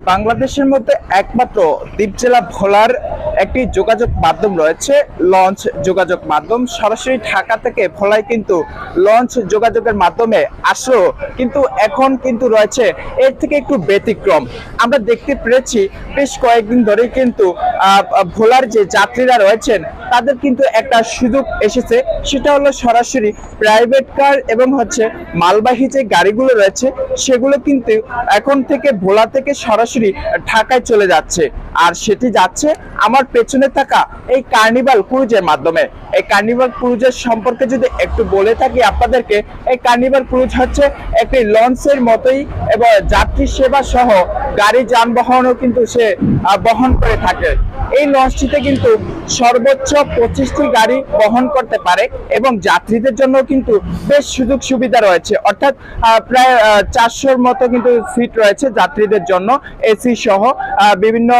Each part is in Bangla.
বাংলাদেশের মধ্যে একমাত্র দ্বীপ জেলা ভোলার একটি যোগাযোগ মাধ্যম রয়েছে, লঞ্চ যোগাযোগ মাধ্যম। সরাসরি ঢাকা থেকে ভোলায় কিন্তু লঞ্চ যোগাযোগের মাধ্যমে আসলো, কিন্তু এখন কিন্তু রয়েছে, এর থেকে একটু ব্যতিক্রম। আমরা দেখতে পেরেছি, বেশ কয়েকদিন ধরেই কিন্তু ভোলার যে যাত্রীরা রয়েছেন তাদের কিন্তু একটা সুযোগ এসেছে, সেটা হলো সরাসরি প্রাইভেট কার এবং হচ্ছে মালবাহী যে গাড়িগুলো রয়েছে, সেগুলো কিন্তু এখন থেকে ভোলা থেকে সরাসরি ঢাকায় চলে যাচ্ছে। আর সেটি যাচ্ছে আমার পেছনে থাকা এই কার্নিভাল ক্রুজের মাধ্যমে। এই কার্নিভাল ক্রুজের সম্পর্কে যদি একটু বলে থাকি আপনাদেরকে, এই কার্নিভাল ক্রুজ হচ্ছে একটি লঞ্চের মতোই এবং যাত্রী সেবা সহ গাড়ি যানবাহনও কিন্তু সে বহন করে থাকে। এই লঞ্চটিতে কিন্তু সর্বোচ্চ পঁচিশটি গাড়ি বহন করতে পারে এবং যাত্রীদের জন্য কিন্তু বেশ সুযোগ সুবিধা রয়েছে। অর্থাৎ প্রায় চারশোর মতো কিন্তু সিট রয়েছে যাত্রীদের জন্য, এসি সহ বিভিন্ন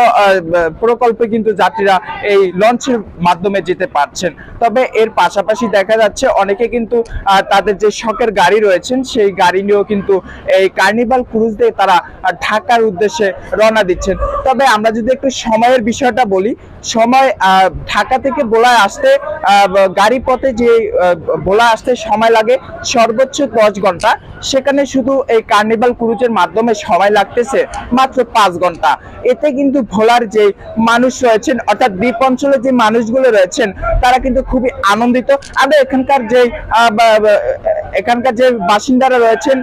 প্রকল্পে কিন্তু যাত্রীরা এই লঞ্চের মাধ্যমে যেতে পারছেন। তবে এর পাশাপাশি দেখা যাচ্ছে অনেকে কিন্তু তাদের যে শখের গাড়ি রয়েছেন, সেই গাড়ি নিয়েও কিন্তু এই কার্নিভাল ক্রুজ দিয়ে তারা ঢাকার উদ্দেশ্যে রওনা দিচ্ছেন। তবে আমরা যদি একটু সময়ের বিষয়টা বলি, সময় ঢাকা থেকে বোলায় আসতে গাড়ি পথে যে বোলা আসতে সময় লাগে, সর্বোচ্চ দশ ঘণ্টা। সেখানে শুধু এই কার্নিভাল ক্রুজের মাধ্যমে সময় লাগতেছে মাত্র পাঁচ ঘণ্টা। এতে কিন্তু ভোলার যে মানুষ রয়েছেন, অর্থাৎ দ্বীপ অঞ্চলে যে মানুষগুলো রয়েছেন, তারা কিন্তু খুবই আনন্দিত। আমরা এখানকার যে এখানকার যে বাসিন্দারা রয়েছেন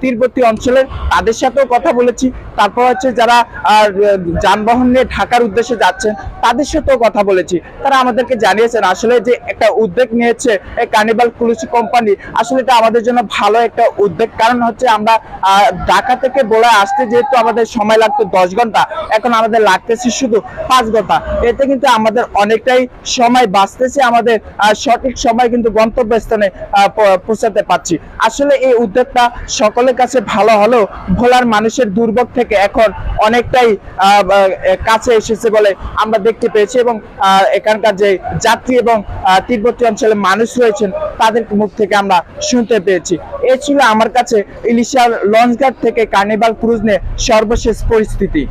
তীরবর্তী অঞ্চলের, তাদের সাথেও কথা বলেছি। তারপর হচ্ছে যারা যানবাহন নিয়ে ঢাকার উদ্দেশ্যে যাচ্ছেন, তাদের সাথেও কথা বলেছি। তারা আমাদেরকে জানিয়েছেন, আসলে যে একটা উদ্যোগ নিয়েছে কার্নিভাল ক্রুজ কোম্পানি আসলে এটা আমাদের জন্য ভালো একটা উদ্যোগ কারণ হচ্ছে আমরা ঢাকা থেকে বোলা আসতে যেহেতু আমাদের সময় লাগতো দশ ঘণ্টা, এখন আমাদের লাগতেছে শুধু পাঁচ ঘণ্টা। এতে কিন্তু আমাদের অনেকটাই সময় বাঁচতেছে, আমাদের সঠিক সময় কিন্তু গন্তব্যস্থানে পৌঁছাতে পারছি। আসলে এই উদ্যোগটা সকলের কাছে ভালো হলেও ভোলার মানুষের দুর্ভোগ থেকে এখন অনেকটাই কাছে এসেছে বলে আমরা দেখতে পেয়েছি এবং এখানকার যে যাত্রী এবং তিব্বতী অঞ্চলের মানুষ রয়েছেন, তাদের মুখ থেকে আমরা শুনতে পেয়েছি। এ ছিল আমার কাছে ইলিশার লঞ্চঘাট থেকে কার্নিভাল ক্রুজ নিয়ে সর্বশেষ পরিস্থিতি।